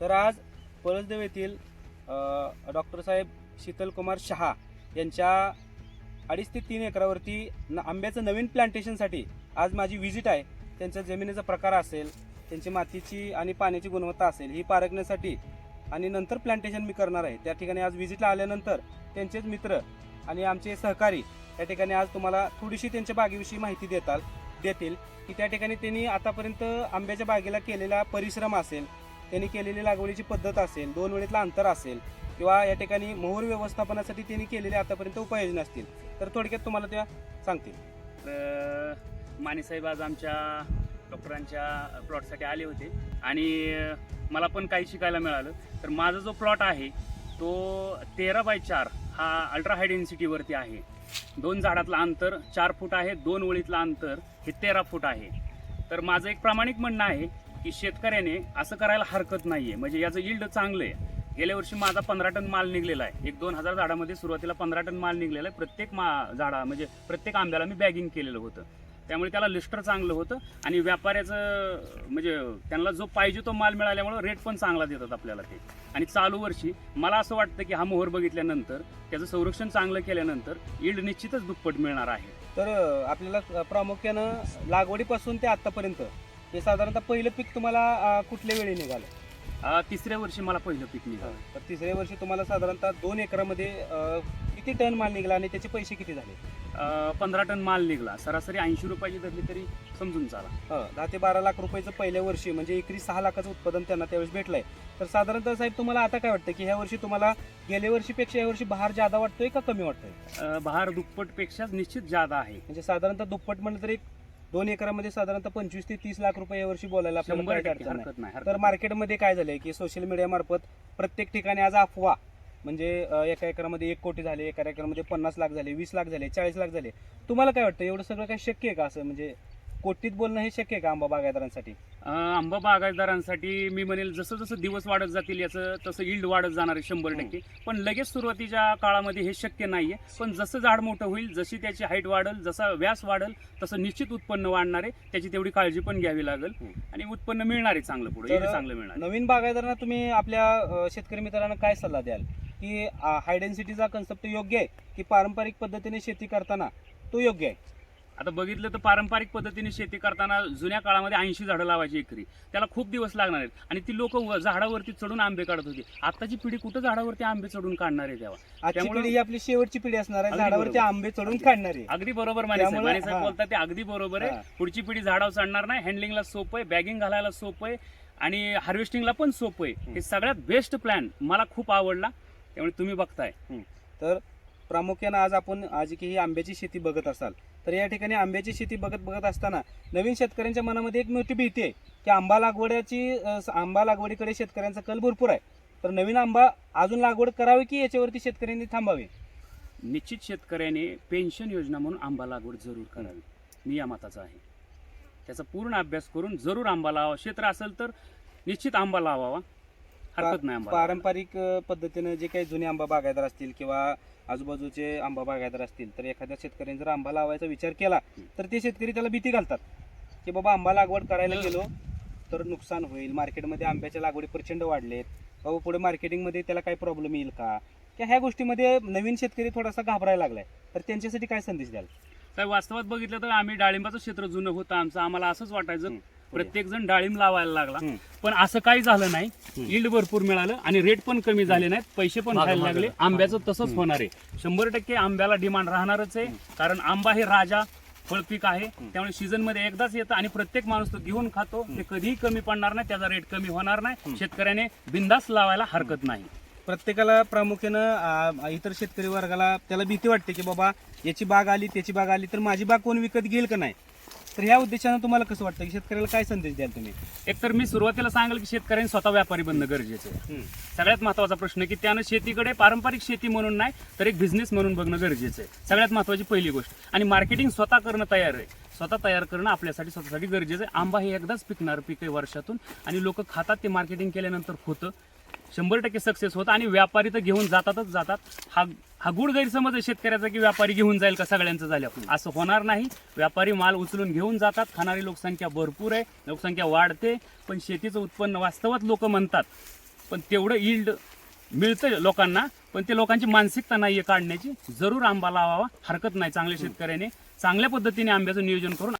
तर आज पळसदेव येथील डॉक्टर साहेब शीतलकुमार शहा यांच्या अडीच ते तीन एकरावरती न आंब्याचं नवीन प्लांटेशनसाठी आज माझी व्हिजिट आहे. त्यांच्या जमिनीचा प्रकार असेल त्यांची मातीची आणि पाण्याची गुणवत्ता असेल ही पारखण्यासाठी आणि नंतर प्लांटेशन मी करणार आहे. त्या ठिकाणी आज व्हिजिटला आल्यानंतर त्यांचेच मित्र आणि आमचे सहकारी त्या ठिकाणी आज तुम्हाला थोडीशी त्यांच्या बागेविषयी माहिती देताल देतील की त्या ठिकाणी त्यांनी आतापर्यंत आंब्याच्या बागेला केलेला परिश्रम असेल त्यांनी केलेली लागवडीची पद्धत असेल दोन वेळेतलं अंतर असेल किंवा या ठिकाणी मोहर व्यवस्थापनासाठी त्यांनी केलेल्या आतापर्यंत उपाययोजना असतील तर थोडक्यात तुम्हाला त्या सांगतील. तर मानेसाहेब आज आमच्या डॉक्टरांच्या प्लॉटसाठी आले होते आणि मला पण काही शिकायला मिळालं. तर माझा जो प्लॉट आहे तो तेरा बाय चार हा अल्ट्रा हाय डेन्सिटीवरती आहे. दोन झाडातलं अंतर चार फूट आहे दोन ओळीतलं अंतर हे तेरा फूट आहे. तर माझं एक प्रामाणिक म्हणणं आहे की शेतकऱ्याने असं करायला हरकत नाही आहे म्हणजे याचं इल्ड चांगलं आहे गेल्या वर्षी माझा पंधरा टन माल निघलेला आहे. एक दोन हजार झाडामध्ये सुरुवातीला पंधरा टन माल निघलेला आहे. प्रत्येक मा झाडा म्हणजे प्रत्येक आंब्याला मी बॅगिंग केलेलं होतं. त्यामुळे त्याला लिस्टर चांगलं होतं आणि व्यापाऱ्याचं म्हणजे त्यांना जो पाहिजे तो माल मिळाल्यामुळं रेट पण चांगला देतात आपल्याला ते. आणि चालू वर्षी मला असं वाटतं की हा मोहर बघितल्यानंतर त्याचं संरक्षण चांगलं केल्यानंतर इल्ड निश्चितच दुप्पट मिळणार आहे. तर आपल्याला प्रामुख्यानं लागवडीपासून ते आतापर्यंत हे साधारणतः पहिलं पीक तुम्हाला अं, कुठल्या वेळी निघालं? अं, तिसऱ्या वर्षी मला पहिलं पीक निघालं. तर तिसऱ्या वर्षी तुम्हाला साधारणतः दोन एकरामध्ये अं, किती टन माल निघाला आणि त्याचे पैसे किती झाले? अं, पंधरा टन माल निघाला. सरासरी ऐंशी रुपयाची धरली तरी समजून चाला. हं, दहा ते बारा लाख रुपयाचं पहिल्या वर्षी म्हणजे एकरी सहा लाखाचं उत्पादन त्यांना त्यावेळेस भेटलंय. तर साधारणतः साहेब तुम्हाला आता काय वाटतं की ह्या वर्षी तुम्हाला गेल्या वर्षीपेक्षा या वर्षी बहार जादा वाटतोय का कमी वाटतोय? अं, बहार दुप्पटपेक्षा निश्चित जादा आहे. म्हणजे साधारणतः दुप्पट म्हणलं तरी दोन एकरामध्ये साधारणतः पंचवीस ते तीस लाख रुपये या वर्षी बोलायला आपल्याला शंभर काही टक्के अडचण नाही हरकत नाही हरकत तर. मार्केटमध्ये काय झालंय की सोशल मीडिया मार्फत प्रत्येक ठिकाणी आज अफवा म्हणजे अं, एका एकरामध्ये एक कोटी झाले एका एकरामध्ये पन्नास लाख झाले वीस लाख झाले चाळीस लाख झाले तुम्हाला काय वाटतं एवढं सगळं काय शक्य आहे का असं म्हणजे कोटीत बोलणं हे शक्य आहे का आंबा बागायतदारांसाठी? अं, आंबा बागायतदारांसाठी मी म्हणेल जसं जसं दिवस वाढत जातील याचं तसं इल्ड वाढत जाणार आहे शंभर टक्के. पण लगेच सुरुवातीच्या काळामध्ये हे शक्य नाहीये. पण जसं झाड मोठं होईल जशी त्याची हाईट वाढेल जसा व्यास वाढेल तसं निश्चित उत्पन्न वाढणार आहे. त्याची तेवढी काळजी पण घ्यावी लागेल. हम्म. आणि उत्पन्न मिळणार आहे चांगलं पुढे. चांगलं मिळणार आहे. नवीन बागायतदारांना तुम्ही आपल्या अं, शेतकरी मित्रांना काय सल्ला द्याल? की हाय डेन्सिटीचा कन्सेप्ट योग्य आहे? की पारंपरिक पद्धतीने शेती करताना तो योग्य आहे? आता बघितलं तर पारंपरिक पद्धतीने शेती करताना जुन्या काळामध्ये ऐंशी झाडं लावायची एकरी. त्याला खूप दिवस लागणार आहेत. आणि ती लोक झाडावरती चढून आंबे काढत होती. आताची पिढी कुठं झाडावरती आंबे चढून काढणार आहे तेव्हा? त्यामुळं- ही आपली शेवटची पिढी असणार आहे. झाडावरती. आंबे चढून. काढणार आहे. अगदी बरोबर माने साहेब. त्यामुळे- माने साहेब. बोलतात ते अगदी बरोबर. आहे. पुढची पिढी झाडावर चढणार नाही. हँडलिंगला सोपं आहे. बॅगिंग घालायला सोपं आहे. आणि हार्वेस्टिंगला पण सोपं आहे. हे सगळ्यात बेस्ट प्लॅन मला खूप आवडला. त्यामुळे तुम्ही बघताय. तर प्रामुख्यानं आज आपण आज की ही आंब्याची शेती बघत असाल तर या ठिकाणी आंब्याची शेती बघत बघत असताना नवीन शेतकऱ्यांच्या मनामध्ये एक मोठी भीती आहे की आंबा लागवड्याची आंबा लागवडीकडे शेतकऱ्यांचा कल भरपूर आहे. तर नवीन आंबा अजून लागवड करावी की याच्यावरती शेतकऱ्यांनी थांबावे? निश्चित शेतकऱ्याने पेन्शन योजना म्हणून आंबा लागवड जरूर करावी. मी या मताचा आहे. त्याचा पूर्ण अभ्यास करून जरूर आंबा लावा. क्षेत्र असेल तर निश्चित आंबा लावावा. हरकत नाही. पारंपरिक अं, पद्धतीनं जे काही जुने आंबा बागायदार असतील किंवा आजूबाजूचे आंबा बागायदार असतील तर एखाद्या शेतकऱ्याने जर आंबा लावायचा विचार केला तर ते शेतकरी त्याला भीती घालतात. की बाबा आंबा लागवड करायला गेलो तर नुकसान होईल. मार्केटमध्ये आंब्याच्या लागवडी प्रचंड वाढलेत. बाबा पुढे मार्केटिंगमध्ये त्याला काही प्रॉब्लेम येईल का? किंवा ह्या गोष्टीमध्ये नवीन शेतकरी थोडासा घाबरायला लागलाय. तर त्यांच्यासाठी काय संदेश द्याल? साहेब वास्तवात बघितलं तर आम्ही डाळिंबाचं क्षेत्र जुनं होतं आमचं. आम्हाला असंच वाटायचं. प्रत्येक जण डाळिंब लावायला लागला. पण असं काही झालं नाही. इल्ड भरपूर मिळालं आणि रेट पण कमी झाले नाहीत. पैसे पण खायला लागले. आंब्याचं तसंच. होणार आहे. शंभर टक्के आंब्याला डिमांड राहणारच आहे. कारण आंबा हे राजा फळपीक आहे. त्यामुळे सीझनमध्ये एकदाच येतं आणि प्रत्येक माणूस तो घेऊन खातो. ते कधीही कमी पडणार नाही. त्याचा रेट कमी होणार नाही. शेतकऱ्याने बिंदास लावायला हरकत नाही. प्रत्येकाला प्रामुख्यानं इतर शेतकरी वर्गाला त्याला भीती वाटते की बाबा याची बाग आली त्याची बाग आली तर माझी बाग कोण विकत घेईल का नाही? तर ह्या उद्देशानं तुम्हाला कसं वाटतं की शेतकऱ्याला काय संदेश द्याल तुम्ही? एकतर मी सुरुवातीला सांगेल की शेतकऱ्यांनी स्वतः व्यापारी बनणं गरजेचं आहे. सगळ्यात महत्त्वाचा प्रश्न की त्यानं शेतीकडे पारंपरिक शेती म्हणून नाही तर एक बिझनेस म्हणून बघणं गरजेचं आहे. सगळ्यात महत्वाची पहिली गोष्ट. आणि मार्केटिंग स्वतः करणं तयार आहे. स्वतः तयार करणं आपल्यासाठी स्वतःसाठी गरजेचं आहे. आंबा हे एकदाच पिकणार पीक आहे वर्षातून आणि लोक खातात ते मार्केटिंग केल्यानंतर होतं. शंभर टक्के सक्सेस होतं आणि व्यापारी तर घेऊन जातातच जातात. हा हा गुड गैरसमज आहे शेतकऱ्याचा की व्यापारी घेऊन जाईल का सगळ्यांचं झालं? असं होणार नाही. व्यापारी माल उचलून घेऊन जातात. खाणारी लोकसंख्या भरपूर आहे. लोकसंख्या वाढते. पण शेतीचं उत्पन्न वास्तवात लोक म्हणतात. पण तेवढं इल्ड मिळतं लोकांना. पण ते लोकांची मानसिकता नाही आहे काढण्याची. जरूर आंबा लावावा. हरकत नाही चांगल्या शेतकऱ्याने. चांगल्या पद्धतीने आंब्याचं नियोजन करून